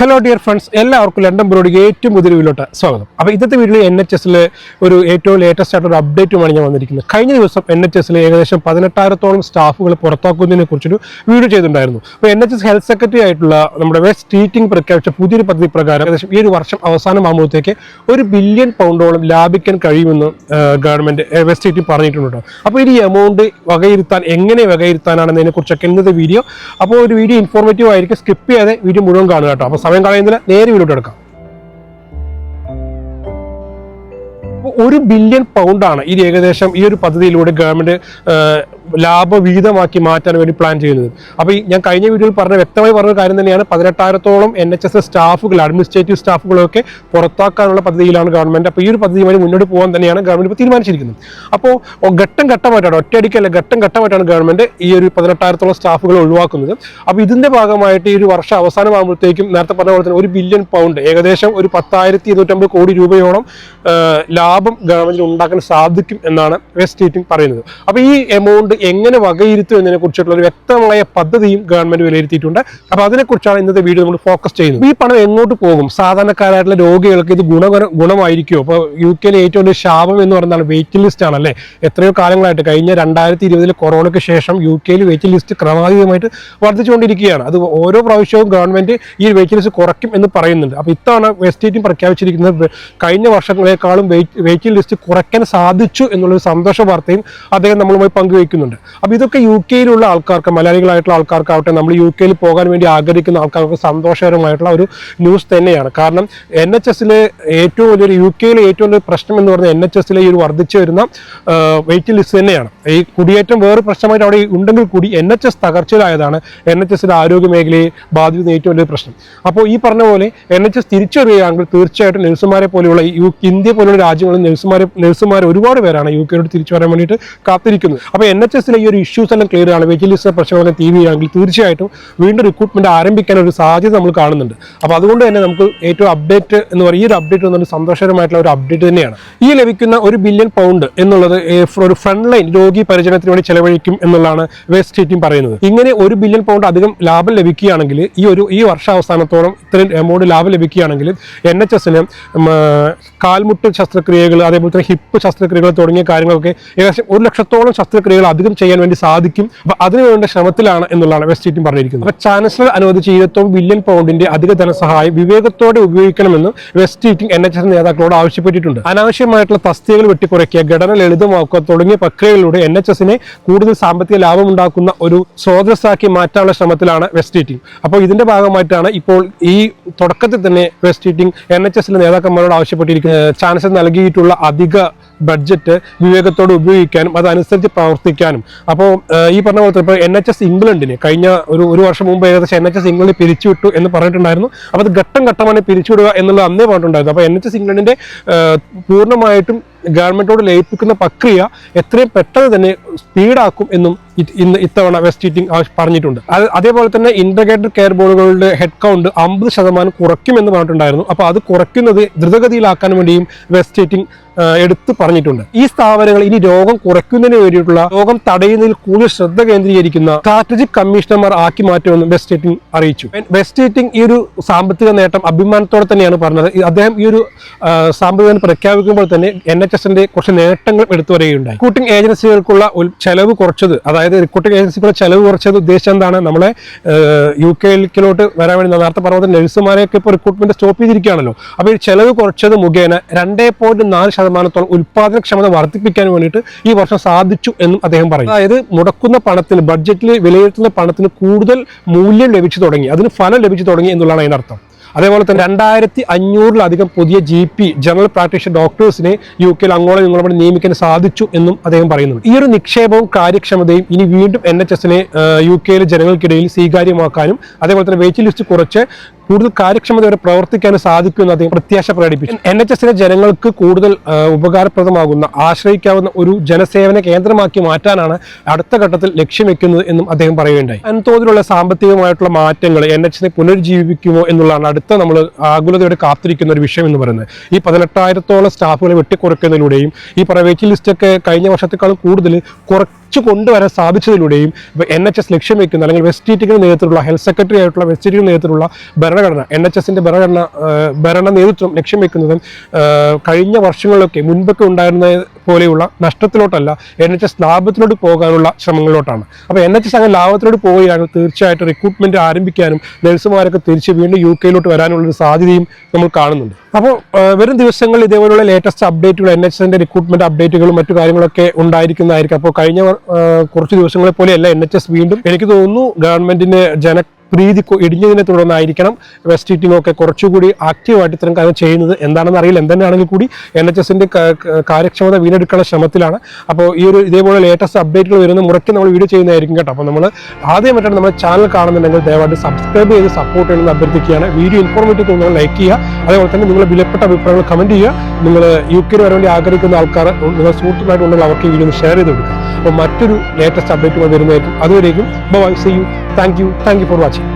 Hello dear friends എല്ലാവർക്കും London ബ്രോഡിക്ക് ഏറ്റവും പുതിയ വീട്ടിലോട്ട് സ്വാഗതം. അപ്പോൾ ഇന്നത്തെ വീഡിയോയിൽ എൻ എച്ച് എസിൽ ഒരു ഏറ്റവും ലേറ്റസ്റ്റ് ആയിട്ടൊരു അപ്ഡേറ്റുമാണ് ഞാൻ വന്നിരിക്കുന്നത്. കഴിഞ്ഞ ദിവസം എൻ എച്ച് എസിൽ ഏകദേശം പതിനെട്ടായിരത്തോളം സ്റ്റാഫുകൾ പുറത്താക്കുന്നതിനെ കുറിച്ചൊരു വീഡിയോ ചെയ്തിട്ടുണ്ടായിരുന്നു. അപ്പോൾ N H S health secretary ആയിട്ടുള്ള നമ്മുടെ വെസ്റ്റ് ട്രീറ്റിംഗ് പ്രഖ്യാപിച്ച പുതിയൊരു പദ്ധതി പ്രകാരം ഏകദേശം ഈ ഒരു വർഷം അവസാനമാകുമ്പോഴത്തേക്ക് ഒരു ബില്യൺ പൗണ്ടോളം ലാഭിക്കാൻ കഴിയുമെന്ന് ഗവൺമെന്റ് വെസ്റ്റ് ട്രീറ്റിംഗ് പറഞ്ഞിട്ടുണ്ട് അപ്പോൾ ഈ എമൗണ്ട് വകയിരുത്താൻ എങ്ങനെ വകയിരുത്താനാണെന്നതിനെ കുറിച്ചൊക്കെ ഇന്നത്തെ വീഡിയോ. അപ്പോൾ ഒരു വീഡിയോ ഇൻഫോർമേറ്റീവ് ആയിരിക്കും. സ്കിപ്പ് ചെയ്യാതെ വീഡിയോ മുഴുവൻ കാണുക കേട്ടോ. അപ്പോൾ സമയം കളയുന്നില്ല നേരെ വീഡിയോ എടുക്കാം ഒരു ബില്യൺ പൗണ്ടാണ് ഈ ഏകദേശം ഈ ഒരു പദ്ധതിയിലൂടെ ഗവൺമെന്റ് ലാഭവിഹിതമാക്കി മാറ്റാൻ വേണ്ടി പ്ലാൻ ചെയ്യുന്നത് അപ്പോൾ ഞാൻ കഴിഞ്ഞ വീഡിയോയിൽ പറഞ്ഞ വ്യക്തമായി പറഞ്ഞ കാര്യം തന്നെയാണ് പതിനെട്ടായിരത്തോളം എൻ എച്ച് എസ് സ്റ്റാഫുകൾ അഡ്മിനിസ്ട്രേറ്റീവ് സ്റ്റാഫുകളൊക്കെ പുറത്താക്കാനുള്ള പദ്ധതിയിലാണ് ഗവൺമെന്റ് അപ്പോൾ ഈ ഒരു പദ്ധതി പദ്ധതിയുമായി മുന്നോട്ട് പോകാൻ തന്നെയാണ് ഗവൺമെന്റ് ഇപ്പോൾ തീരുമാനിച്ചിരിക്കുന്നത്. അപ്പോൾ ഘട്ടം ഘട്ടമായിട്ടാണ് ഒറ്റയടിക്കല്ല ഘട്ടം ഘട്ടമായിട്ടാണ് ഗവൺമെന്റ് ഈ ഒരു പതിനെട്ടായിരത്തോളം സ്റ്റാഫുകൾ ഒഴിവാക്കുന്നത്. അപ്പോൾ ഇതിന്റെ ഭാഗമായിട്ട് ഈ ഒരു വർഷം അവസാനമാകുമ്പോഴത്തേക്കും നേരത്തെ പറഞ്ഞ പോലെ തന്നെ ഒരു ബില്യൺ പൗണ്ട് ഏകദേശം ഒരു പത്തായിരത്തി ഇരുന്നൂറ്റമ്പത് കോടി രൂപയോളം ലാഭം ഗവൺമെന്റിന് ഉണ്ടാക്കാൻ സാധിക്കും എന്നാണ് വെസ്റ്റ് സ്റ്റേറ്റിംഗ് പറയുന്നത്. അപ്പോൾ ഈ എമൗണ്ട് എങ്ങനെ വകയിരുത്തും എന്നതിനെ കുറിച്ചിട്ടുള്ള ഒരു വ്യക്തമായ പദ്ധതിയും ഗവൺമെന്റ് വിലയിരുത്തിയിട്ടുണ്ട്. അപ്പോൾ അതിനെക്കുറിച്ചാണ് ഇന്നത്തെ വീഡിയോ നമ്മൾ ഫോക്കസ് ചെയ്യുന്നത്. ഈ പണം എങ്ങോട്ട് പോകും? സാധാരണക്കാരായിട്ടുള്ള രോഗികൾക്ക് ഇത് ഗുണ ഗുണമായിരിക്കുമോ? അപ്പോൾ യു കെയിലെ ഏറ്റവും വലിയ ശാപം എന്ന് പറയുന്നത് വെയിറ്റ് ലിസ്റ്റ് ആണല്ലേ? എത്രയോ കാലങ്ങളായിട്ട് കഴിഞ്ഞ രണ്ടായിരത്തി ഇരുപതിൽ കൊറോണയ്ക്ക് ശേഷം യു കെയിൽ വെയിറ്റ് ലിസ്റ്റ് ക്രമാതീതമായിട്ട് വർദ്ധിച്ചുകൊണ്ടിരിക്കുകയാണ്. അത് ഓരോ പ്രാവശ്യവും ഗവൺമെന്റ് ഈ വെയിറ്റ് ലിസ്റ്റ് കുറയ്ക്കും എന്ന് പറയുന്നുണ്ട്. അപ്പോൾ ഇത്തവണ വെസ്റ്റേറ്റും പ്രഖ്യാപിച്ചിരിക്കുന്നത് കഴിഞ്ഞ വർഷങ്ങളെക്കാളും വെയിറ്റ് ലിസ്റ്റ് കുറയ്ക്കാൻ സാധിച്ചു എന്നുള്ളൊരു സന്തോഷ വാർത്തയും അദ്ദേഹം നമ്മളുമായി പങ്കുവയ്ക്കുന്നുണ്ട് അപ്പോൾ ഇതൊക്കെ യു കെയിലുള്ള ആൾക്കാർക്ക് മലയാളികളായിട്ടുള്ള ആൾക്കാർക്കാവട്ടെ നമ്മൾ യു കെയിൽ പോകാൻ വേണ്ടി ആഗ്രഹിക്കുന്ന ആൾക്കാർക്ക് സന്തോഷകരമായിട്ടുള്ള ഒരു ന്യൂസ് തന്നെയാണ്. കാരണം എൻ എച്ച് എസിലെ ഏറ്റവും വലിയൊരു യു കെയിലെ ഏറ്റവും വലിയ പ്രശ്നം എന്ന് പറഞ്ഞാൽ എൻ എച്ച് എസിലെ ഈ ഒരു വർദ്ധിച്ചു വരുന്ന വെയിറ്റ് ലിസ്റ്റ് തന്നെയാണ്. ഈ കുടിയേറ്റം വേറെ പ്രശ്നമായിട്ട് അവിടെ ഉണ്ടെങ്കിൽ കൂടി എൻ എച്ച് എസ് തകർച്ചയിലായതാണ് എൻ എച്ച് എസിലെ ആരോഗ്യ മേഖലയെ ബാധിക്കുന്ന ഏറ്റവും വലിയ പ്രശ്നം. അപ്പോൾ ഈ പറഞ്ഞ പോലെ എൻ എച്ച് എസ് തിരിച്ചറിയുകയാണെങ്കിൽ തീർച്ചയായിട്ടും നഴ്സുമാരെ പോലെയുള്ള യു ഇന്ത്യ പോലുള്ള രാജ്യങ്ങളിൽ നഴ്സുമാരെ നഴ്സുമാർ ഒരുപാട് പേരാണ് യു കെയിലോട്ട് തിരിച്ചു വരാൻ വേണ്ടിയിട്ട് കാത്തിരിക്കുന്നത്. അപ്പോൾ എൻ എച്ച് എസിലെ ഈ ഒരു ഇഷ്യൂസ് എല്ലാം ക്ലിയർ ആണ്. വെയിറ്റിംഗ് ലിസ്റ്റ് പ്രശ്നങ്ങളൊക്കെ തീരുകയാണെങ്കിൽ തീർച്ചയായിട്ടും വീണ്ടും റിക്രൂട്ട്മെന്റ് ആരംഭിക്കാൻ ഒരു സാധ്യത നമ്മൾ കാണുന്നുണ്ട്. അപ്പോൾ അതുകൊണ്ട് തന്നെ നമുക്ക് ഏറ്റവും അപ്ഡേറ്റ് എന്ന് പറയുന്ന ഈ ഒരു അപ്ഡേറ്റ് എന്നൊരു സന്തോഷകരമായിട്ടുള്ള ഒരു അപ്ഡേറ്റ് തന്നെയാണ്. ഈ ലഭിക്കുന്ന ഒരു ബില്യൺ പൗണ്ട് എന്നുള്ളത് ഒരു ഫ്രണ്ട് ലൈൻ രോഗി പരിചരണത്തിന് വേണ്ടി ചെലവഴിക്കും എന്നുള്ളതാണ് വെസ്റ്റ് സ്റ്റേറ്റും പറയുന്നത്. ഇങ്ങനെ ഒരു ബില്യൺ പൗണ്ട് അധികം ലാഭം ലഭിക്കുകയാണെങ്കിൽ ഈ ഒരു ഈ വർഷാവസാനത്തോളം ഇത്രയും എമൗണ്ട് ലാഭം ലഭിക്കുകയാണെങ്കിൽ എൻ എച്ച് എസിന് കാൽമുട്ട് ശസ്ത്രക്രിയകൾ അതേപോലെ തന്നെ ഹിപ്പ് ശസ്ത്രക്രിയകൾ തുടങ്ങിയ കാര്യങ്ങളൊക്കെ ഏകദേശം ഒരു ലക്ഷത്തോളം ശസ്ത്രക്രിയകൾ അധികം ചെയ്യാൻ വേണ്ടി സാധിക്കും. അപ്പൊ അതിനുവേണ്ട ശ്രമത്തിലാണ് എന്നുള്ളതാണ് വെസ്റ്റ് സ്റ്റേറ്റിംഗ് പറഞ്ഞിരിക്കുന്നത്. അപ്പൊ ചാൻസലർ അനുവദിച്ച ഇരുപത്തൊമ്പത് ബില്യൺ പൗണ്ടിന്റെ അധിക ധനസഹായം വിവേകത്തോടെ ഉപയോഗിക്കണമെന്ന് Wes Streeting N H S നേതാക്കളോട് ആവശ്യപ്പെട്ടിട്ടുണ്ട്. അനാവശ്യമായിട്ടുള്ള തസ്തികകൾ വെട്ടിക്കുറയ്ക്കുക ഘടന ലളിതമാക്കുക തുടങ്ങിയ പ്രക്രിയകളിലൂടെ എൻ എച്ച് എസിനെ കൂടുതൽ സാമ്പത്തിക ലാഭം ഉണ്ടാക്കുന്ന ഒരു സ്രോതസ്സാക്കി മാറ്റാനുള്ള ശ്രമത്തിലാണ് വെസ്റ്റ് സ്റ്റേറ്റിംഗ് അപ്പോൾ ഇതിന്റെ ഭാഗമായിട്ടാണ് ഇപ്പോൾ ഈ തുടക്കത്തിൽ തന്നെ വെസ്റ്റ് സ്റ്റേറ്റിംഗ് എൻ എച്ച് എസിലെ നേതാക്കന്മാരോട് ആവശ്യപ്പെട്ടിരിക്കുന്നത്. ചാൻസലർ നൽകിയിട്ടുള്ള അധിക ബഡ്ജറ്റ് വിവേകത്തോടെ ഉപയോഗിക്കാനും അതനുസരിച്ച് പ്രവർത്തിക്കാനും. അപ്പോൾ ഈ പറഞ്ഞ പോലെ ഇപ്പോൾ എൻ എച്ച് എസ് ഇംഗ്ലണ്ടിന് കഴിഞ്ഞ ഒരു ഒരു വർഷം മുമ്പ് ഏകദേശം എൻ എച്ച് എസ് ഇംഗ്ലണ്ടിൽ പിരിച്ചുവിട്ടു എന്ന് പറഞ്ഞിട്ടുണ്ടായിരുന്നു. അപ്പോൾ അത് ഘട്ടം ഘട്ടമാണ് പിരിച്ചുവിടുക എന്നുള്ളത് അന്നേ പറഞ്ഞിട്ടുണ്ടായിരുന്നു. അപ്പോൾ എൻ എച്ച് എസ് ഇംഗ്ലണ്ടിന്റെ പൂർണമായിട്ടും ഗവൺമെന്റോട് ലയിപ്പിക്കുന്ന പ്രക്രിയ എത്രയും പെട്ടെന്ന് തന്നെ സ്പീഡാക്കും എന്നും ഇന്ന് ഇത്തവണ വെസ്റ്റ് ചീറ്റിംഗ് പറഞ്ഞിട്ടുണ്ട്. അത് അതേപോലെ തന്നെ ഇന്റഗ്രേറ്റഡ് കെയർ ബോർഡുകളുടെ ഹെഡ് കൗണ്ട് അമ്പത് ശതമാനം കുറയ്ക്കുമെന്ന് പറഞ്ഞിട്ടുണ്ടായിരുന്നു. അപ്പോൾ അത് കുറയ്ക്കുന്നത് ദ്രുതഗതിയിലാക്കാൻ വേണ്ടിയും വെസ്റ്റ് ചീറ്റിംഗ് എടുത്തു പറഞ്ഞിട്ടുണ്ട്. ഈ സ്ഥാപനങ്ങൾ ഇനി രോഗം കുറയ്ക്കുന്നതിന് വേണ്ടിയിട്ടുള്ള രോഗം തടയുന്നതിൽ കൂടുതൽ ശ്രദ്ധ കേന്ദ്രീകരിക്കുന്ന സ്ട്രാറ്റജിക് കമ്മീഷണർമാർ ആക്കി മാറ്റുമെന്ന് വെസ്റ്റ് സ്റ്റേറ്റിംഗ് അറിയിച്ചു. വെസ്റ്റ് സ്റ്റേറ്റിംഗ് ഈ ഒരു സാമ്പത്തിക നേട്ടം അഭിമാനത്തോടെ തന്നെയാണ് പറഞ്ഞത്. അദ്ദേഹം ഈ ഒരു സാമ്പത്തിക പ്രഖ്യാപിക്കുമ്പോൾ തന്നെ എൻ എച്ച് എസിന്റെ കുറച്ച് നേട്ടങ്ങൾ എടുത്തു വരികയുണ്ടായി. കൂട്ടിംഗ് ഏജൻസികൾക്കുള്ള ചെലവ് കുറച്ചത്. അതായത് റിക്രൂട്ടിംഗ് ഏജൻസിക്കുള്ള ചെലവ് കുറച്ചത് ഉദ്ദേശം എന്താണ്? നമ്മളെ യു കെയിലേക്കിലോട്ട് വരാൻ വേണ്ടി നേരത്തെ പറഞ്ഞത് നഴ്സുമാരെയൊക്കെ ഇപ്പോൾ റിക്രൂട്ട്മെന്റ് സ്റ്റോപ്പ് ചെയ്തിരിക്കുകയാണല്ലോ. അപ്പോൾ ഈ ചെലവ് കുറച്ചത് മുഖേന രണ്ടേ പോയിന്റ് നാല് ശതമാനത്തോളം ഉൽപാദനക്ഷമത വർദ്ധിപ്പിക്കാൻ വേണ്ടിയിട്ട് ഈ വർഷം സാധിച്ചു എന്നും അദ്ദേഹം പറയും അതായത് മുടക്കുന്ന പണത്തിന് ബഡ്ജറ്റിൽ വിലയിരുത്തുന്ന പണത്തിന് കൂടുതൽ മൂല്യം ലഭിച്ചു തുടങ്ങി. അതിന് ഫലം ലഭിച്ചു തുടങ്ങി എന്നുള്ളതാണ് അതിനർത്ഥം അതേപോലെ തന്നെ രണ്ടായിരത്തി അഞ്ഞൂറിലധികം പുതിയ ജി പി ജനറൽ പ്രാക്ടീഷണർ ഡോക്ടേഴ്സിനെ യു കെയിൽ അങ്ങോളം ഇങ്ങോളം നിയമിക്കാൻ സാധിച്ചു എന്നും അദ്ദേഹം പറയുന്നുണ്ട്. ഈ ഒരു നിക്ഷേപവും കാര്യക്ഷമതയും ഇനി വീണ്ടും എൻ എച്ച് എസിനെ യു കെയിലെ ജനങ്ങൾക്കിടയിൽ സ്വീകാര്യമാക്കാനും അതേപോലെ തന്നെ വെയിറ്റ് ലിസ്റ്റ് കുറച്ച് കൂടുതൽ കാര്യക്ഷമതയോടെ പ്രവർത്തിക്കാനും സാധിക്കുമെന്ന് അദ്ദേഹം പ്രത്യാശ പ്രകടിപ്പിച്ചു. എൻ എച്ച് എസിലെ ജനങ്ങൾക്ക് കൂടുതൽ ഉപകാരപ്രദമാകുന്ന ആശ്രയിക്കാവുന്ന ഒരു ജനസേവന കേന്ദ്രമാക്കി മാറ്റാനാണ് അടുത്ത ഘട്ടത്തിൽ ലക്ഷ്യം വെക്കുന്നത് എന്നും അദ്ദേഹം പറയുകയുണ്ടായി. വൻതോതിലുള്ള സാമ്പത്തികമായിട്ടുള്ള മാറ്റങ്ങൾ എൻ എച്ചിനെ പുനരുജ്ജീവിക്കുമോ എന്നുള്ളതാണ് അടുത്ത നമ്മൾ ആകുലതയോടെ കാത്തിരിക്കുന്ന ഒരു വിഷയം എന്ന് പറയുന്നത്. ഈ പതിനെട്ടായിരത്തോളം സ്റ്റാഫുകളെ വെട്ടിക്കുറയ്ക്കുന്നതിലൂടെയും ഈ പ്രൈവറ്റ് ലിസ്റ്റൊക്കെ കഴിഞ്ഞ വർഷത്തെക്കാളും കൂടുതൽ കുറ കുറച്ച് കൊണ്ടുവരാൻ സാധിച്ചതിലൂടെയും എൻ എച്ച് എസ് ലക്ഷ്യം വെക്കുന്ന അല്ലെങ്കിൽ വെസ്റ്റ് ഈറ്റിക്കിന് നേതൃത്വത്തിലുള്ള ഹെൽത്ത് സെക്രട്ടറി ആയിട്ടുള്ള വെസ്റ്റ് ഈറ്റിക്കിന് നേതൃത്വത്തിലുള്ള ഭരണഘടന എൻ എച്ച് എസിന്റെ ഭരണഘടന ഭരണ നേതൃത്വം ലക്ഷ്യം വെക്കുന്നതും കഴിഞ്ഞ വർഷങ്ങളിലൊക്കെ മുൻപൊക്കെ ഉണ്ടായിരുന്ന പോലെയുള്ള നഷ്ടത്തിലോട്ടല്ല എൻ എച്ച് എസ് ലാഭത്തിലോട്ട് പോകാനുള്ള ശ്രമങ്ങളിലോട്ടാണ്. അപ്പോൾ എൻ എച്ച് എസ് അങ്ങനെ ലാഭത്തിലോട്ട് പോവുകയാണ് തീർച്ചയായിട്ടും റിക്രൂട്ട്മെന്റ് ആരംഭിക്കാനും നഴ്സുമാരൊക്കെ തിരിച്ച് വീണ്ടും യു കെയിലോട്ട് വരാനുള്ള ഒരു സാധ്യതയും നമ്മൾ കാണുന്നുണ്ട്. അപ്പോൾ വരും ദിവസങ്ങളിൽ ഇതേപോലുള്ള ലേറ്റസ്റ്റ് അപ്ഡേറ്റുകൾ എൻ എച്ച് എസിന്റെ റിക്രൂട്ട്മെന്റ് അപ്ഡേറ്റുകളും മറ്റു കാര്യങ്ങളൊക്കെ ഉണ്ടായിരിക്കുന്നതായിരിക്കും. അപ്പോൾ കഴിഞ്ഞ കുറച്ച് ദിവസങ്ങളെ പോലെയല്ല എൻ എച്ച് എസ് വീണ്ടും എനിക്ക് തോന്നുന്നു ഗവൺമെന്റിന് ജന പ്രീതി ഇടിഞ്ഞതിനെ തുടർന്നായിരിക്കണം വെസ്റ്റ് ഹീറ്റിംഗ് ഒക്കെ കുറച്ചുകൂടി ആക്റ്റീവായിട്ട് ഇത്തരം കാര്യം ചെയ്യുന്നത് എന്താണെന്ന് അറിയില്ല. എന്തെന്നാണെങ്കിൽ കൂടി എൻ എച്ച് എസിന്റെ കാര്യക്ഷമത വീണ്ടെടുക്കാനുള്ള ശ്രമത്തിലാണ്. അപ്പോൾ ഈ ഒരു ഇതേപോലെ ലേറ്റസ്റ്റ് അപ്ഡേറ്റുകൾ വരുന്ന മുറയ്ക്ക് നമ്മൾ വീഡിയോ ചെയ്യുന്നതായിരിക്കും കേട്ടോ. അപ്പോൾ നമ്മൾ ആദ്യം ആദ്യമായിട്ടാണ് നമ്മുടെ ചാനൽ കാണുന്നുണ്ടെങ്കിൽ ദയവായിട്ട് സബ്സ്ക്രൈബ് ചെയ്ത് സപ്പോർട്ട് ചെയ്യണമെന്ന് അഭ്യർത്ഥിക്കുകയാണ്. വീഡിയോ ഇൻഫോർമേറ്റീവ് തോന്നുന്നത് ലൈക്ക് ചെയ്യുക. അതേപോലെ തന്നെ നിങ്ങളുടെ വിലപ്പെട്ട അഭിപ്രായങ്ങൾ കമന്റ് ചെയ്യുക. നിങ്ങൾ യു കെയിൽ വരാൻ വേണ്ടി ആഗ്രഹിക്കുന്ന ആൾക്കാർ നിങ്ങൾ സുഹൃത്തുക്കളായിട്ട് ഉണ്ടെങ്കിൽ അവർക്ക് വീഡിയോ ഷെയർ ചെയ്ത് കൊടുക്കുക. അപ്പോൾ മറ്റൊരു ലേറ്റസ്റ്റ് അപ്ഡേറ്റുകൾ വരുന്നതായിരിക്കും. അതുവരേക്കും bye see you thank you. Thank you for watching.